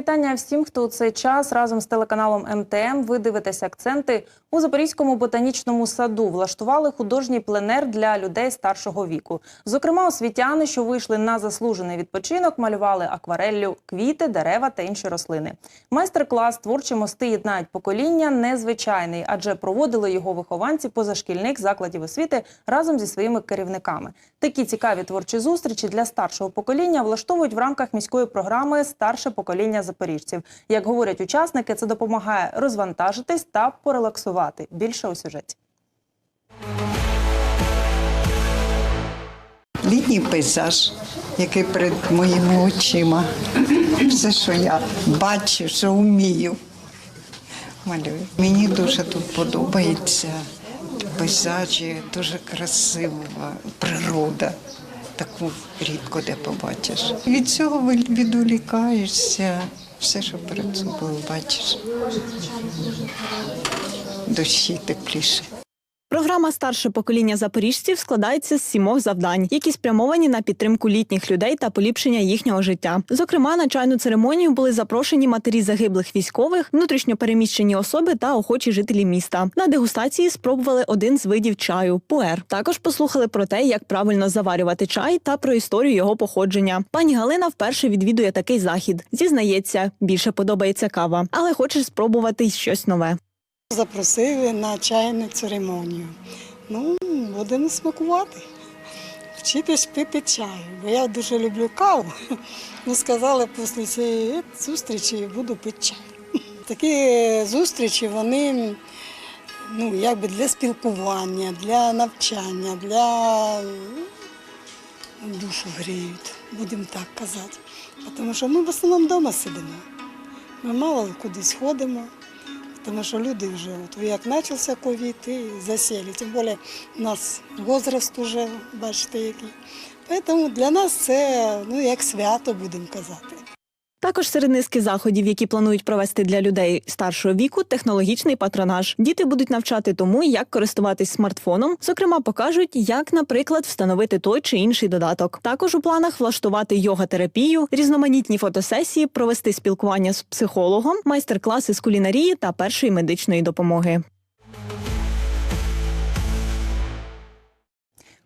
вітання всім, хто у цей час разом з телеканалом МТМ. Ви дивитеся акценти у Запорізькому ботанічному саду. Влаштували художній пленер для людей старшого віку. Зокрема, освітяни, що вийшли на заслужений відпочинок, малювали аквареллю, квіти, дерева та інші рослини. Майстер-клас творчі мости єднають покоління незвичайний, адже проводили його вихованці позашкільних закладів освіти разом зі своїми керівниками. Такі цікаві творчі зустрічі для старшого покоління влаштовують в рамках міської програми Старше покоління запоріжців. Як говорять учасники, це допомагає розвантажитись та порелаксувати. Більше у сюжеті. літній пейзаж, який перед моїми очима. Все, що я бачу, що вмію. Малюю. Мені дуже тут подобається пейзажі, дуже красива природа. Таку рідко де побачиш. Від цього відволікаєшся. Все, що перед собою бачиш. душі тепліше. Програма Старше покоління запоріжців складається з сімох завдань, які спрямовані на підтримку літніх людей та поліпшення їхнього життя. Зокрема, на чайну церемонію були запрошені матері загиблих військових, внутрішньопереміщені особи та охочі жителі міста. На дегустації спробували один з видів чаю пуер. Також послухали про те, як правильно заварювати чай та про історію його походження. Пані Галина вперше відвідує такий захід. Зізнається, більше подобається кава, але хоче спробувати щось нове. Запросили на чайну церемонію. Ну, будемо смакувати, вчитись пити чаю. Бо я дуже люблю каву. Ну, сказали, після цієї зустрічі буду пити чай. Такі зустрічі, вони ну, якби для спілкування, для навчання, для ну, душу гріють, будемо так казати. Тому що ми в основному вдома сидимо. Ми мало кудись ходимо. Тому що люди вже, от як почався ковід, і засіли. Тим більше у нас возраст вже, бачите, який. Тому для нас це ну, як свято, будемо казати. Також серед низки заходів, які планують провести для людей старшого віку, технологічний патронаж. Діти будуть навчати тому, як користуватись смартфоном. Зокрема, покажуть, як, наприклад, встановити той чи інший додаток. Також у планах влаштувати йога-терапію, різноманітні фотосесії, провести спілкування з психологом, майстер-класи з кулінарії та першої медичної допомоги.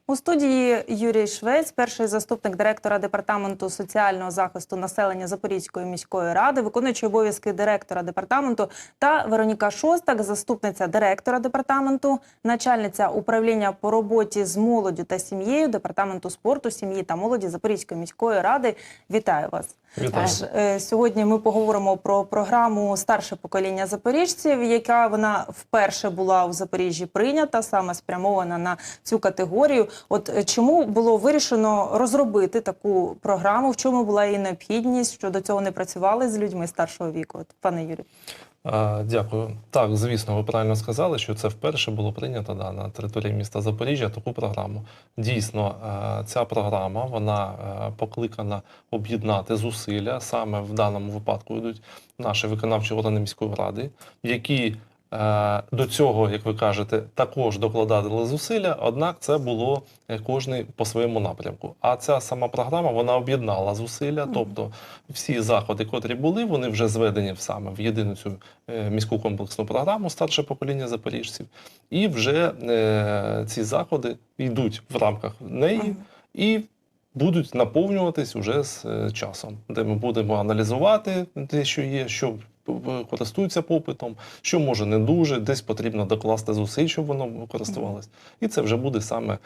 У студії Юрій Швець, перший заступник директора департаменту соціального захисту населення Запорізької міської ради, виконуючий обов'язки директора департаменту, та Вероніка Шостак, заступниця директора департаменту, начальниця управління по роботі з молоддю та сім'єю департаменту спорту, сім'ї та молоді Запорізької міської ради. Вітаю вас. Е, Сьогодні ми поговоримо про програму Старше покоління запоріжців, яка вона вперше була у Запоріжжі прийнята, саме спрямована на цю категорію. От е, чому було вирішено розробити таку програму? В чому була її необхідність? Що до цього не працювали з людьми старшого віку? От, пане Юрію. Дякую. Так, звісно, ви правильно сказали, що це вперше було прийнято да, на території міста Запоріжжя таку програму. Дійсно, е, ця програма вона е, покликана об'єднати зусилля. Саме в даному випадку йдуть наші виконавчі органи міської ради, які до цього, як ви кажете, також докладали зусилля, однак це було е, кожний по своєму напрямку. А ця сама програма вона об'єднала зусилля, тобто всі заходи, котрі були, вони вже зведені саме в єдину цю е, міську комплексну програму старше покоління запоріжців, і вже е, ці заходи йдуть в рамках неї і будуть наповнюватись уже з е, часом, де ми будемо аналізувати те, що є, що е, користуються попитом, що може не дуже, десь потрібно докласти зусиль, щоб воно користувалось. І це вже буде саме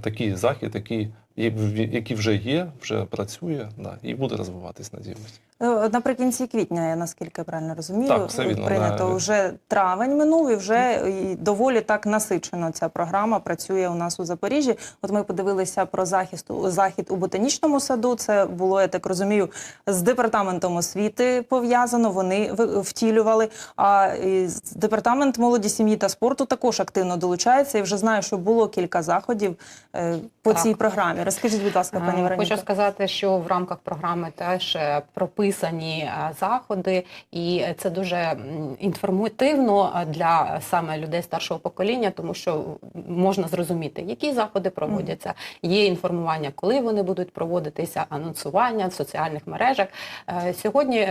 такий захід, який, який вже є, вже працює, да, і буде розвиватись, надіємося. Е, Наприкінці квітня, я наскільки правильно розумію, Так, все вірно, прийнято да. вже травень минув, і вже і доволі так насичено ця програма працює у нас у Запоріжжі. От ми подивилися про захист захід у ботанічному саду. Це було, я так розумію, з департаментом освіти пов'язано. Вони втілювали. А з- департамент молоді, сім'ї та спорту також активно долучається. І вже знаю, що було кілька заходів е, по Так. цій програмі. Розкажіть, будь ласка, пані Е, Вероніка. Хочу сказати, що в рамках програми теж е, прописано розписані е, заходи, і це дуже інформативно е, для саме людей старшого покоління, тому що можна зрозуміти, які заходи проводяться. Є інформування, коли вони будуть проводитися, анонсування в соціальних мережах. Е, Сьогодні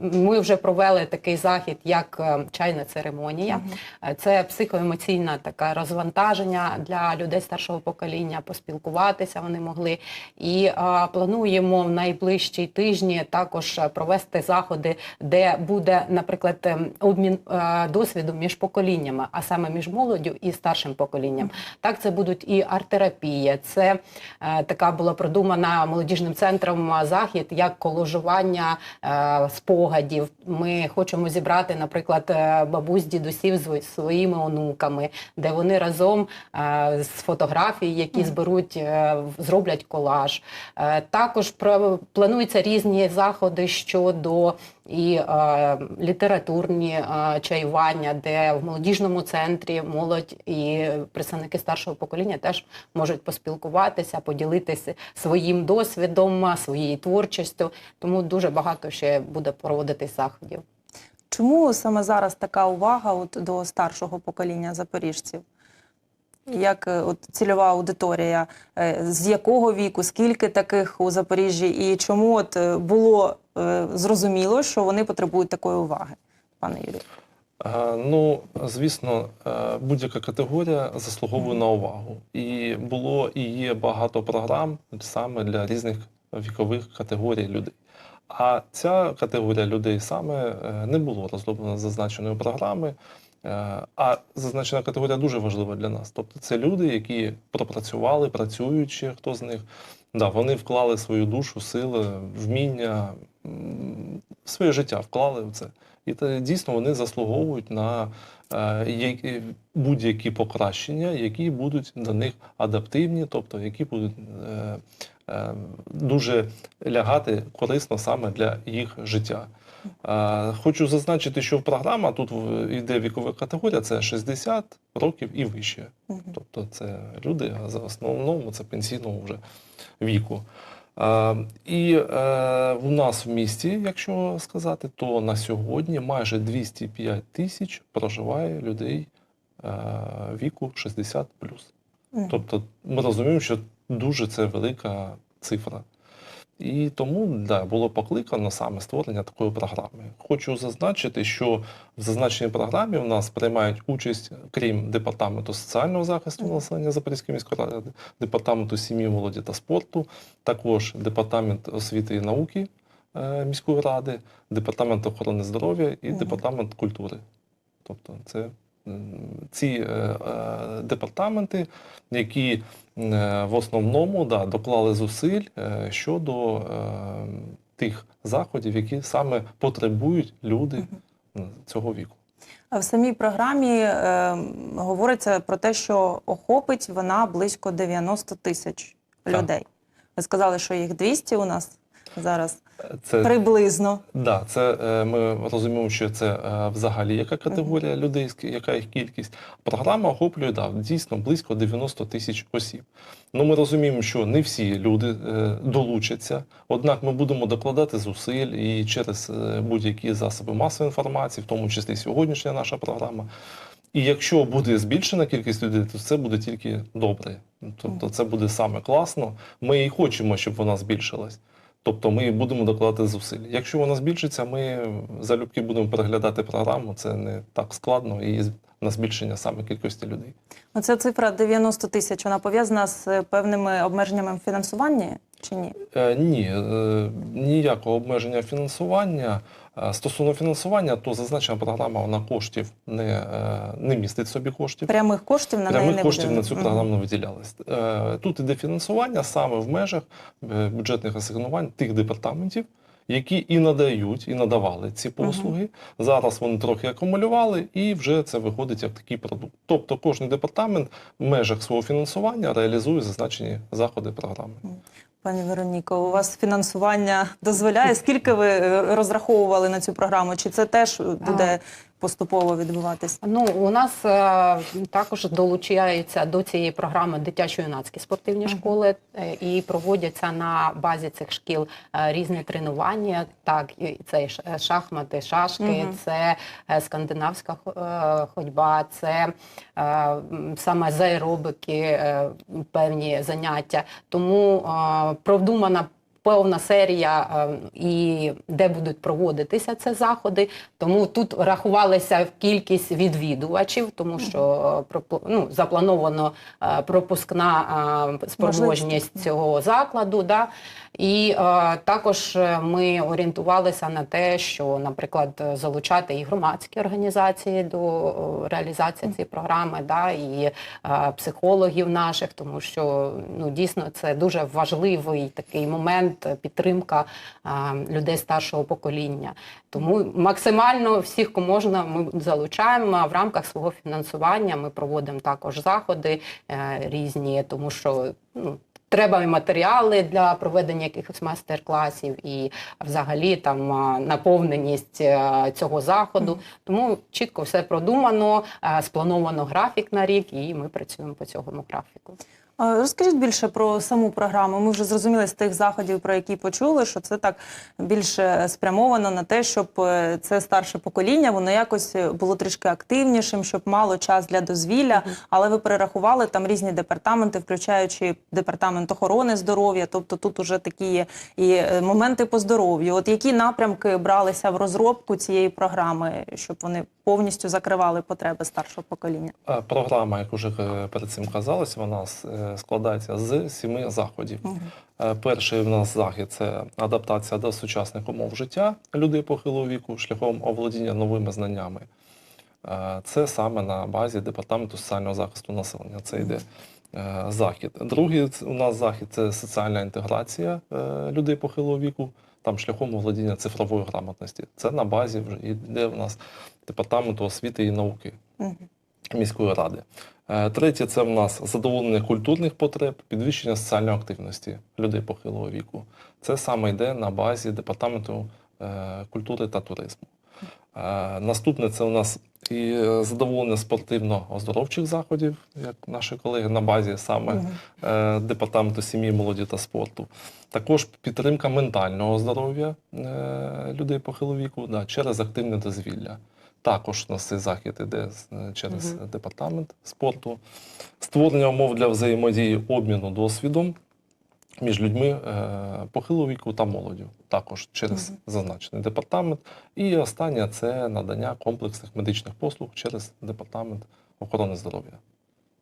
ми вже провели такий захід, як чайна церемонія. Це психоемоційне таке розвантаження для людей старшого покоління, поспілкуватися вони могли. І плануємо в найближчі тижні також е, провести заходи, де буде, наприклад, ем, обмін е, досвіду між поколіннями, а саме між молоддю і старшим поколінням. Так, це будуть і арт-терапія, це е, така була продумана молодіжним центром е, захід як коложування спогадів. Ми хочемо зібрати, наприклад, бабусь дідусів з своїми онуками, де вони разом з фотографій, які зберуть, зроблять колаж. Також плануються різні заходи щодо і е, літературні е, чаювання, де в молодіжному центрі молодь і представники старшого покоління теж можуть поспілкуватися, поділитися своїм досвідом, своєю творчістю. Тому дуже багато ще буде проводитись заходів. Чому саме зараз така увага от до старшого покоління запоріжців? Як е, от цільова аудиторія, е, з якого віку, скільки таких у Запоріжжі, і чому от е, було зрозуміло, що вони потребують такої уваги, пане Юрію? Е, Ну, звісно, е, будь-яка категорія заслуговує на увагу. І було і є багато програм саме для різних вікових категорій людей. А ця категорія людей саме е, не було розроблена з зазначеної програми. Е, А зазначена категорія дуже важлива для нас. Тобто це люди, які пропрацювали, працюють ще хто з них. Да, вони вклали свою душу, сили, вміння, своє життя вклали в це. І те, дійсно вони заслуговують на е, які- будь-які покращення, які будуть до них адаптивні, тобто які будуть е, е, дуже лягати корисно саме для їх життя. Е, Хочу зазначити, що програма тут йде вікова категорія це 60 років і вище. Тобто це люди, а за основному це пенсійного вже віку. Е, І в у нас в місті, якщо сказати, то на сьогодні майже 205 тисяч проживає людей е, віку 60 Мгм. Тобто ми розуміємо, що дуже це велика цифра. І тому да, було покликано саме створення такої програми. Хочу зазначити, що в зазначеній програмі у нас приймають участь, крім департаменту соціального захисту населення Запорізької міської ради, департаменту сім'ї, молоді та спорту, також департамент освіти і науки е, міської ради, департамент охорони здоров'я і департамент культури. Тобто, це ці е, е, департаменти, які е, в основному да, доклали зусиль щодо тих заходів, які саме потребують люди цього віку. А В самій програмі е, говориться про те, що охопить вона близько 90 тисяч Так. людей. Ви сказали, що їх 200 у нас зараз Це приблизно. Да, це е, ми розуміємо, що це е, взагалі яка категорія людей, яка їх кількість. Програма охоплює да, дійсно близько 90 тисяч осіб. Ну ми розуміємо, що не всі люди е, долучаться. Однак ми будемо докладати зусиль і через будь-які засоби масової інформації, в тому числі сьогоднішня наша програма. І якщо буде збільшена кількість людей, то це буде тільки добре. Тобто це буде саме класно. Ми і хочемо, щоб вона збільшилась. Тобто ми будемо докладати зусиль. Якщо вона збільшиться, ми залюбки будемо переглядати програму. Це не так складно і на збільшення саме кількості людей. Оця цифра 90 тисяч, вона пов'язана з певними обмеженнями в фінансуванні чи ні? Е, ні, е, ніякого обмеження фінансування. Стосовно фінансування, то зазначена програма вона коштів не, е, не містить собі коштів. Прямих коштів на Прямих не коштів буде. на цю програму не виділялось. Е, Тут іде фінансування саме в межах е, бюджетних асигнувань тих департаментів, які і надають, і надавали ці послуги. Зараз вони трохи акумулювали, і вже це виходить як такий продукт. Тобто кожен департамент в межах свого фінансування реалізує зазначені заходи програми. Пані Вероніко, у вас фінансування дозволяє? Скільки ви е, розраховували на цю програму? Чи це теж буде поступово відбуватись? Ну, у нас е, також долучаються до цієї програми дитячо-юнацькі спортивні школи е, і проводяться на базі цих шкіл е, різні тренування. Так, і це шахмати, шашки, Мгм. це е, скандинавська е, ходьба, це е, саме з аеробики е, певні заняття. Тому е, продумана. Певна серія, е, і де будуть проводитися ці заходи. Тому тут рахувалася кількість відвідувачів, тому що е, ну, заплановано е, пропускна спроможність цього закладу. Да? І також ми орієнтувалися на те, що, наприклад, залучати і громадські організації до реалізації цієї програми, да, і психологів наших, тому що ну, дійсно це дуже важливий такий момент е, підтримка людей старшого покоління. Тому максимально всіх, кому можна, ми залучаємо а в рамках свого фінансування. Ми проводимо також заходи е, різні, тому що ну. Треба і матеріали для проведення якихось майстер-класів, і взагалі там наповненість е, цього заходу. Тому чітко все продумано, сплановано графік на рік, і ми працюємо по цьому графіку. Розкажіть більше про саму програму. Ми вже зрозуміли з тих заходів, про які почули, що це так більше спрямовано на те, щоб е, це старше покоління, воно якось було трішки активнішим, щоб мало час для дозвілля. Але ви перерахували там різні департаменти, включаючи департамент охорони здоров'я. Тобто тут уже такі є і е, моменти по здоров'ю. От які напрямки бралися в розробку цієї програми, щоб вони повністю закривали потреби старшого покоління? Е, Програма, як уже е, перед цим казалось, вона е, складається з сіми заходів. Е, Перший в нас захід це адаптація до сучасних умов життя людей похилого віку шляхом оволодіння новими знаннями. Е, Це саме на базі департаменту соціального захисту населення. Це йде е, захід. Другий у нас захід це соціальна інтеграція людей похилого віку, там шляхом оволодіння цифрової грамотності. Це на базі вже йде у нас департаменту освіти і науки. Міської ради. Е, Третє це в нас задоволення культурних потреб, підвищення соціальної активності людей похилого віку. Це саме йде на базі департаменту е, культури та туризму. Е, Наступне це у нас і задоволення спортивно-оздоровчих заходів, як наші колеги на базі саме е, департаменту сім'ї, молоді та спорту. Також підтримка ментального здоров'я людей похилого віку да, через активне дозвілля. Також у нас цей захід іде е, через департамент спорту, створення умов для взаємодії обміну досвідом між людьми е, похилого віку та молоддю, також через зазначений департамент. І останнє це надання комплексних медичних послуг через департамент охорони здоров'я.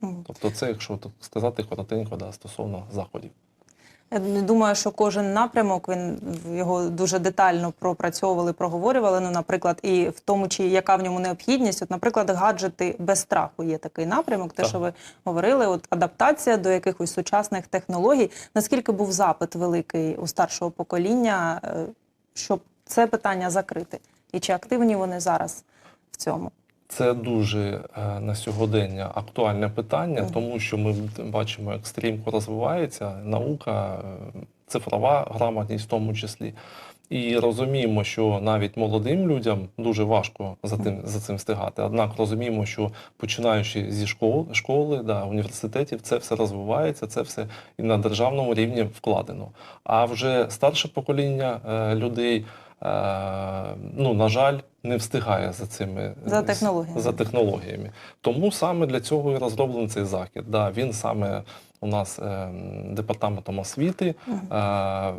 Мгм. Тобто, це, якщо так сказати коротенько, да, стосовно заходів. Я думаю, що кожен напрямок він його дуже детально пропрацьовували, проговорювали. Ну, наприклад, і в тому, чи яка в ньому необхідність. От, наприклад, гаджети без страху є такий напрямок. Те, Так. що ви говорили, от адаптація до якихось сучасних технологій. Наскільки був запит великий у старшого покоління, е, щоб це питання закрити? І чи активні вони зараз в цьому? Це дуже е, на сьогодення актуальне питання, тому що ми бачимо, як стрімко розвивається наука, е, цифрова грамотність в тому числі. І розуміємо, що навіть молодим людям дуже важко за тим за цим встигати. Однак розуміємо, що починаючи зі школи, школи да, університетів, це все розвивається, це все і на державному рівні вкладено. А вже старше покоління е, людей, ну на жаль, не встигає за цими За е, технологіями. за технологіями. Тому саме для цього і розроблений цей захід. Да, він саме у нас е, департаментом освіти е,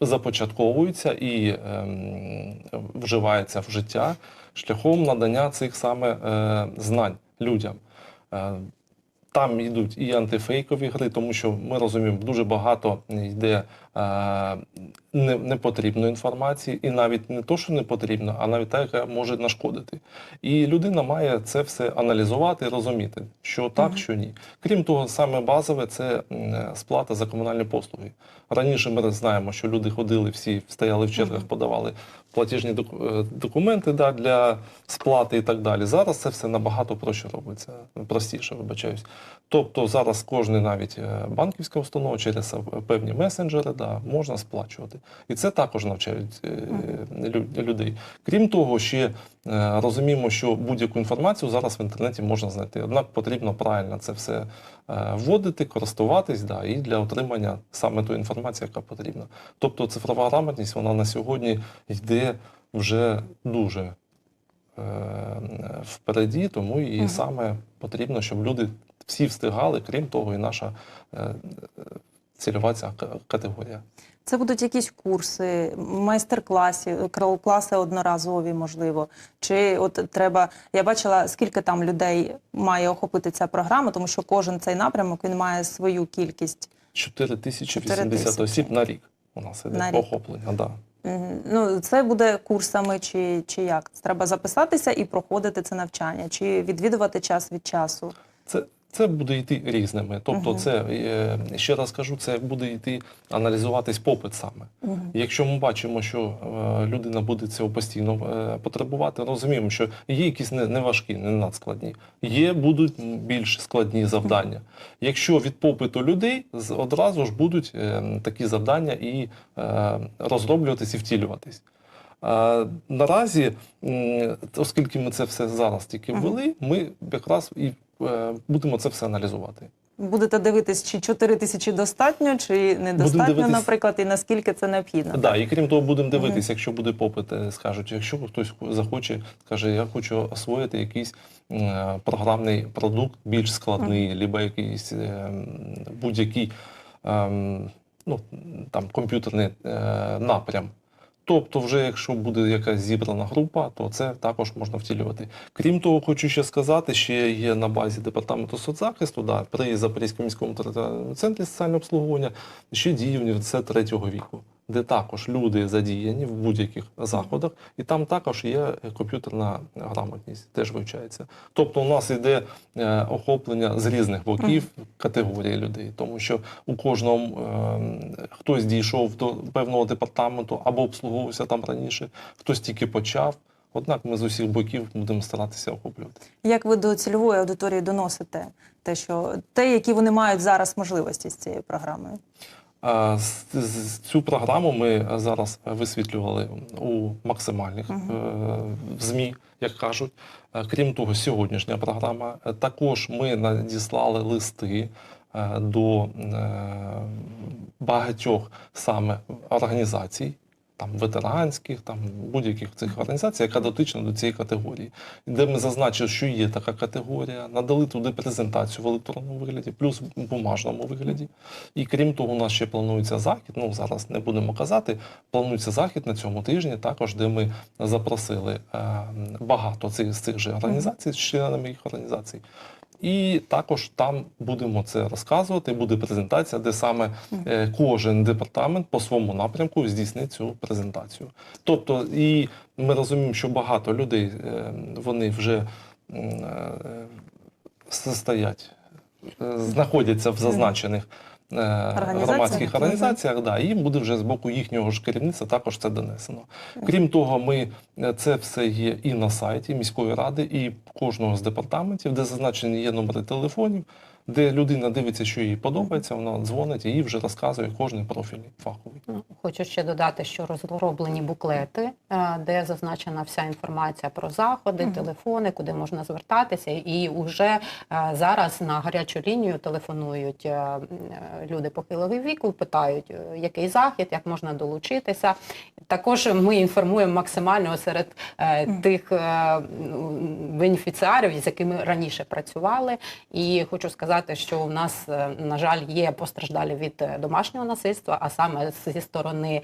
започатковується і е, вживається в життя шляхом надання цих саме е, знань людям. Е, там йдуть і антифейкові гри, тому що ми розуміємо, дуже багато йде е, не, непотрібної інформації, і навіть не то, що не потрібно, а навіть та, яка може нашкодити. І людина має це все аналізувати і розуміти, що так, що ні. Крім того, саме базове це сплата за комунальні послуги. Раніше ми знаємо, що люди ходили всі, стояли в чергах, подавали платіжні е, документи да, для сплати і так далі. Зараз це все набагато проще робиться, простіше, вибачаюсь. Тобто зараз кожен навіть е, банківська установа через е, певні месенджери да, можна сплачувати. І це також навчають лю- людей. Крім того, ще Розуміємо, що будь-яку інформацію зараз в інтернеті можна знайти. Однак потрібно правильно це все е, вводити, користуватись да, і для отримання саме тої інформації, яка потрібна. Тобто цифрова грамотність вона на сьогодні йде вже дуже е, впереді, тому і саме потрібно, щоб люди всі встигали, крім того, і наша е, е, цільова ця категорія. Це будуть якісь курси, майстер-класи, класи одноразові, можливо. Чи от треба. Я бачила, скільки там людей має охопити ця програма, тому що кожен цей напрямок він має свою кількість. 4080 4000. осіб на рік у нас іде На рік. охоплення. Да. Ну, це буде курсами, чи, чи як? Треба записатися і проходити це навчання, чи відвідувати час від часу. Це, це буде йти різними. Тобто, Мгм. це е, ще раз кажу, це буде йти аналізуватись попит саме. Мгм. Якщо ми бачимо, що е, людина буде цього постійно е, потребувати, розуміємо, що є якісь не, не важкі, не надскладні, є будуть більш складні завдання. Якщо від попиту людей одразу ж будуть такі завдання і розроблюватись і втілюватись. А наразі, оскільки ми це все зараз тільки ввели, ми якраз і будемо це все аналізувати. Будете дивитись, чи 4 тисячі достатньо, чи недостатньо, дивитись- наприклад, і наскільки це необхідно. Да, і крім того, будемо дивитися, якщо буде попит, е, скажуть, якщо хтось захоче, скаже, я хочу освоїти якийсь е, програмний продукт більш складний, либо якийсь е, будь-який ем, ну, там, комп'ютерний е, напрям. Тобто, вже якщо буде якась зібрана група, то це також можна втілювати. Крім того, хочу ще сказати, ще є на базі департаменту соцзахисту, да, при Запорізькому міському територіальному центрі соціального обслуговування ще діє університет третього віку, де також люди задіяні в будь-яких заходах, і там також є комп'ютерна грамотність, теж вивчається. Тобто, у нас йде е, охоплення з різних боків категорії людей, тому що у кожному е, хтось дійшов до певного департаменту або обслуговувався там раніше, хтось тільки почав. Однак ми з усіх боків будемо старатися охоплювати. Як ви до цільової аудиторії доносите те, що те, які вони мають зараз можливості з цією програмою? Цю програму ми зараз висвітлювали у максимальних е, ЗМІ, як кажуть. Е, Крім того, сьогоднішня програма. Також ми надіслали листи е, до багатьох саме організацій, там ветеранських, там будь-яких цих організацій, яка дотична до цієї категорії, де ми зазначили, що є така категорія, надали туди презентацію в електронному вигляді, плюс в бумажному вигляді. І крім того, у нас ще планується захід. Ну зараз не будемо казати. Планується захід на цьому тижні, також де ми запросили е, багато цих з цих же організацій, з членами їх організацій. І також там будемо це розказувати. Буде презентація, де саме е, кожен департамент по своєму напрямку здійснить цю презентацію. Тобто, і ми розуміємо, що багато людей е, вони вже е, стоять, е, знаходяться в зазначених е, громадських організаціях, да, і їм буде вже з боку їхнього ж керівництва також це донесено. Крім того, ми е, це все є і на сайті міської ради, і кожного з департаментів, де зазначені є номери телефонів, де людина дивиться, що їй подобається, вона дзвонить і їй вже розказує кожний профільний фаховий. Ну, Хочу ще додати, що розроблені буклети, е, де зазначена вся інформація про заходи, телефони, куди можна звертатися. І вже е, зараз на гарячу лінію телефонують е, люди похилого віку, питають, який захід, як можна долучитися. Також ми інформуємо максимально серед тих бенефіціарів, з якими раніше працювали. І хочу сказати, що у нас, е, на жаль, є постраждалі від е, домашнього насильства, а саме зі сторони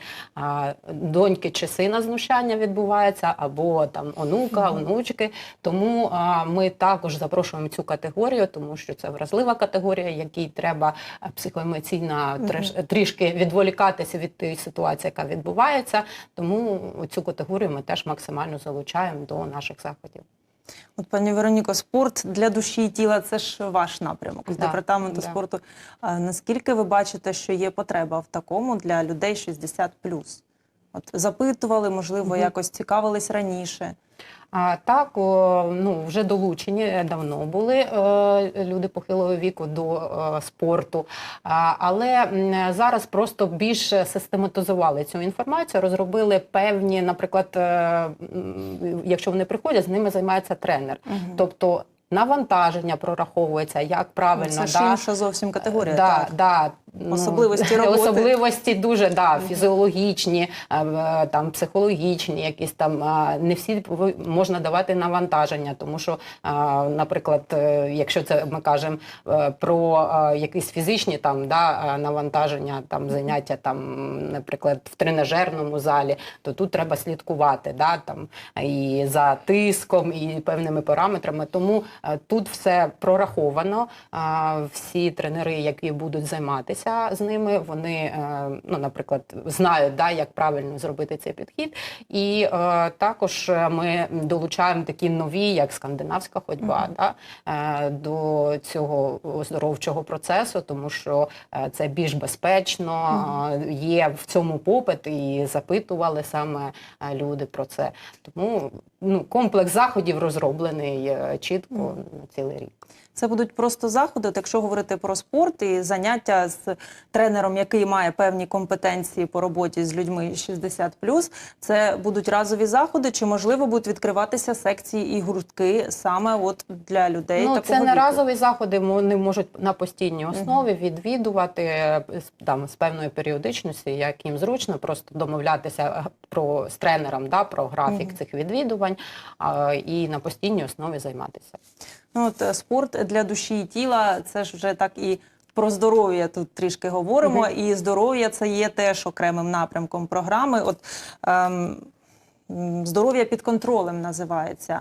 доньки чи сина знущання відбувається, або там онука, онучки. Тому ми також запрошуємо цю категорію, тому що це вразлива категорія, якій треба е, психоемоційно трішки відволікатися від тієї ситуації, яка відбувається. Тому цю категорію ми теж максимально залучаємо до наших заходів. От, пані Вероніко, спорт для душі і тіла це ж ваш напрямок з Да, департаменту да. спорту. А наскільки ви бачите, що є потреба в такому для людей 60+? От запитували, можливо, Мгм. якось цікавились раніше. А так, ну вже долучені е, давно були е, люди похилого віку до е, спорту, але зараз просто більш систематизували цю інформацію, розробили певні, наприклад, якщо вони приходять, з ними займається тренер. Тобто навантаження прораховується, як правильно Це ж да, інша зовсім категорія. Да, так. да, ну, Особливості роботи. Особливості дуже да, фізіологічні, е, там, психологічні, якісь там. Не всі можна давати навантаження, тому що, наприклад, е, якщо це ми кажемо е, про е, якісь фізичні там, да, е, навантаження, там, заняття, там, наприклад, в тренажерному залі, то тут треба слідкувати да, там, і за тиском, і певними параметрами. Тому е, тут все прораховано. Всі тренери, які будуть займатися з ними, вони, е, ну, наприклад, знають, да, як правильно зробити цей підхід. І е, також ми долучаємо такі нові, як скандинавська ходьба, да, е, до цього оздоровчого процесу, тому що це більш безпечно, е, є в цьому попит, і запитували саме люди про це. Тому ну, комплекс заходів розроблений чітко на цілий рік. Це будуть просто заходи. От якщо говорити про спорт і заняття з тренером, який має певні компетенції по роботі з людьми 60+, це будуть разові заходи, чи можливо будуть відкриватися секції і гуртки саме от для людей Ну, такого це не віку? разові заходи, вони можуть на постійній основі відвідувати е, там з певної періодичності, як їм зручно, просто домовлятися е, про з тренером, да, про графік цих відвідувань а, і на постійній основі займатися. Ну, от, е, спорт для душі і тіла це ж вже так і про здоров'я тут трішки говоримо. І здоров'я це є теж окремим напрямком програми. От ем, здоров'я під контролем називається.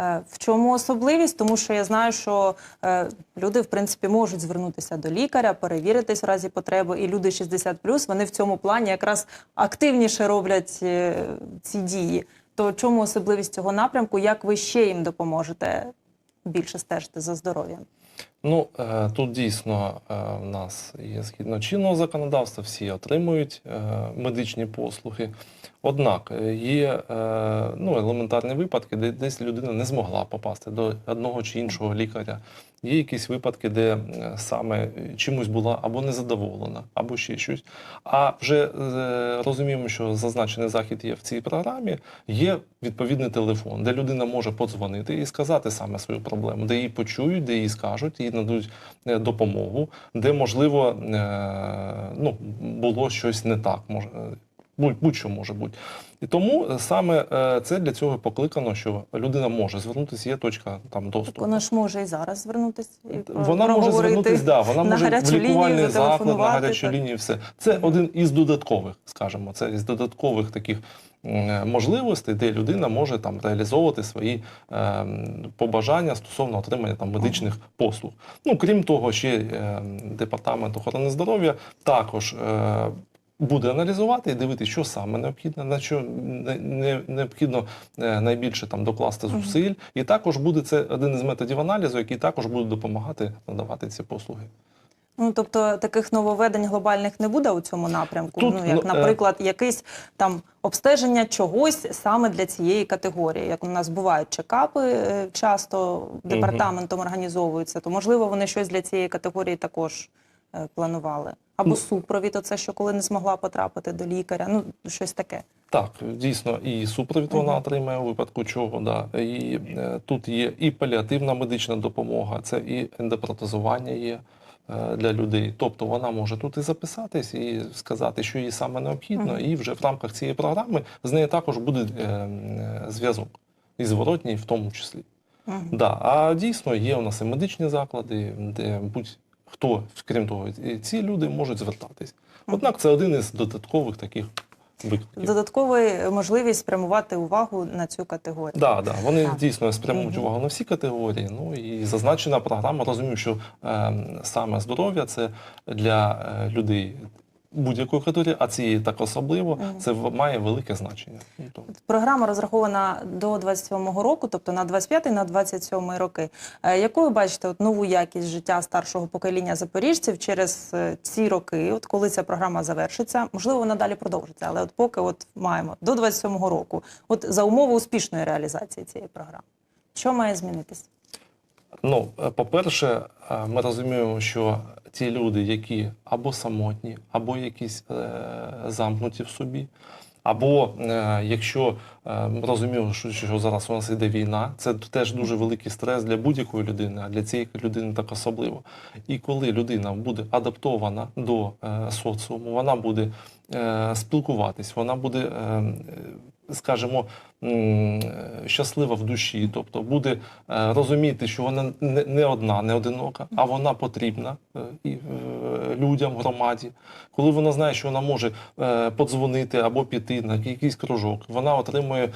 Е, В чому особливість? Тому що я знаю, що е, люди в принципі можуть звернутися до лікаря, перевіритись в разі потреби, і люди 60+, вони в цьому плані якраз активніше роблять е, ці дії. То чому особливість цього напрямку? Як ви ще їм допоможете більше стежити за здоров'ям? Ну е, тут дійсно е, в нас є згідно чинного законодавства, всі отримують е, медичні послуги. Однак є ну, елементарні випадки, де десь людина не змогла попасти до одного чи іншого лікаря. Є якісь випадки, де саме чимось була або незадоволена, або ще щось. А вже розуміємо, що зазначений захід є в цій програмі. Є відповідний телефон, де людина може подзвонити і сказати саме свою проблему, де її почують, де їй скажуть, їй нададуть е, допомогу, де можливо е, ну, було щось не так. Е, будь-що може бути. І тому е, саме е, це для цього покликано, що людина може звернутися, є точка там Так доступу. вона ж може і зараз звернутися. І Вона може звернутися, да, вона на може в лікувальний заклад, на гарячу лінію. Все це один із додаткових, скажімо, це із додаткових таких можливостей, де людина може там реалізовувати свої е, побажання стосовно отримання там медичних послуг. Ну крім того, ще е, департамент охорони здоров'я також. Е, Буде аналізувати і дивитися, що саме необхідно, на що не, не, необхідно е, найбільше там докласти зусиль. І також буде це один із методів аналізу, який також буде допомагати надавати ці послуги. Ну тобто таких нововведень глобальних не буде у цьому напрямку. Тут, ну як, ну, е, наприклад, якесь там обстеження чогось саме для цієї категорії. Як у нас бувають чекапи, е, часто департаментом організовуються, то можливо вони щось для цієї категорії також планували. Або Ну. супровід, оце що коли не змогла потрапити до лікаря. Ну щось таке. Так, дійсно, і супровід вона отримає у випадку чого. Да. І е, тут є і паліативна медична допомога, це і ендопротезування є е, для людей. Тобто вона може тут і записатись, і сказати, що їй саме необхідно, і вже в рамках цієї програми з нею також буде е, е, зв'язок. І зворотній в тому числі. Да. А дійсно є у нас і медичні заклади, де будь-хто, крім того, ці люди можуть звертатись. Однак це один із додаткових таких викликів. Додаткова можливість спрямувати увагу на цю категорію. Да, да, вони Так. дійсно спрямують увагу на всі категорії. Ну і зазначена програма розумію, що е, саме здоров'я це для е, людей будь-якої категорії, а цієї так особливо, це має велике значення. Ну, Програма розрахована до 27-го року, тобто на 25-й, на 27-й роки. Е, Яку ви бачите от нову якість життя старшого покоління запоріжців через е, ці роки, от коли ця програма завершиться? Можливо, вона далі продовжиться, але от поки от маємо до 27-го року, от за умови успішної реалізації цієї програми, що має змінитися? Ну, е, по-перше, ми розуміємо, що ті люди, які або самотні, або якісь е, замкнуті в собі, або е, якщо е, розуміємо, що, що зараз у нас іде війна, це теж дуже великий стрес для будь-якої людини, а для цієї людини так особливо. І коли людина буде адаптована до е, соціуму, вона буде е, спілкуватись, вона буде. Е, скажімо, е, щаслива в душі, тобто буде е, розуміти, що вона не, одна, не одинока, а вона потрібна е, і, людям, громаді. Коли вона знає, що вона може подзвонити або піти на якийсь кружок, вона отримує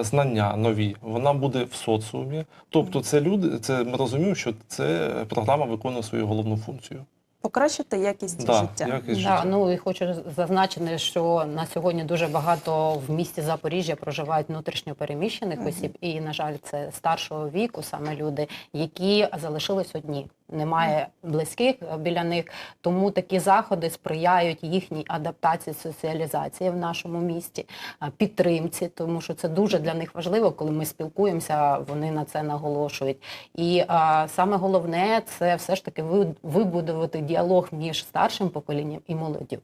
знання нові, вона буде в соціумі. Тобто, це люди, це ми розуміємо, що це програма виконує свою головну функцію. Покращити якість Да, життя. якість Да, життя. ну і хочу зазначити, що на сьогодні дуже багато в місті Запоріжжя проживають внутрішньо переміщених осіб, і на жаль, це старшого віку, саме люди, які залишились одні. Немає близьких е, біля них, тому такі заходи сприяють їхній адаптації, соціалізації в нашому місті, е, підтримці, тому що це дуже для них важливо, коли ми спілкуємося, вони на це наголошують. І а, саме головне це все ж таки вибудувати діалог між старшим поколінням і молоддю.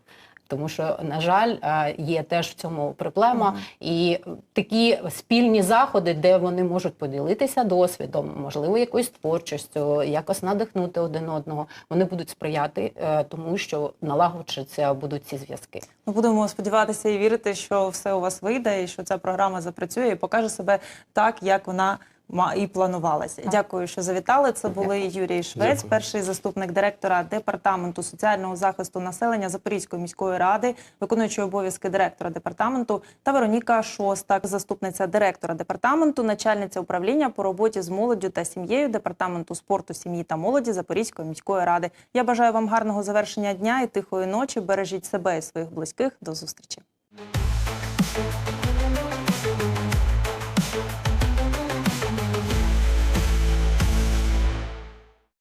Тому що, на жаль, е, є теж в цьому проблема, і такі спільні заходи, де вони можуть поділитися досвідом, можливо, якоюсь творчістю, якось надихнути один одного, вони будуть сприяти е, тому, що налагоджаться будуть ці зв'язки. Ми будемо сподіватися і вірити, що все у вас вийде, і що ця програма запрацює і покаже себе так, як вона і планувалася. Дякую, що завітали. Це були Юрій Швець, Дякую. перший заступник директора департаменту соціального захисту населення Запорізької міської ради, виконуючий обов'язки директора департаменту, та Вероніка Шостак, заступниця директора департаменту, начальниця управління по роботі з молоддю та сім'єю департаменту спорту, сім'ї та молоді Запорізької міської ради. Я бажаю вам гарного завершення дня і тихої ночі. Бережіть себе і своїх близьких. До зустрічі.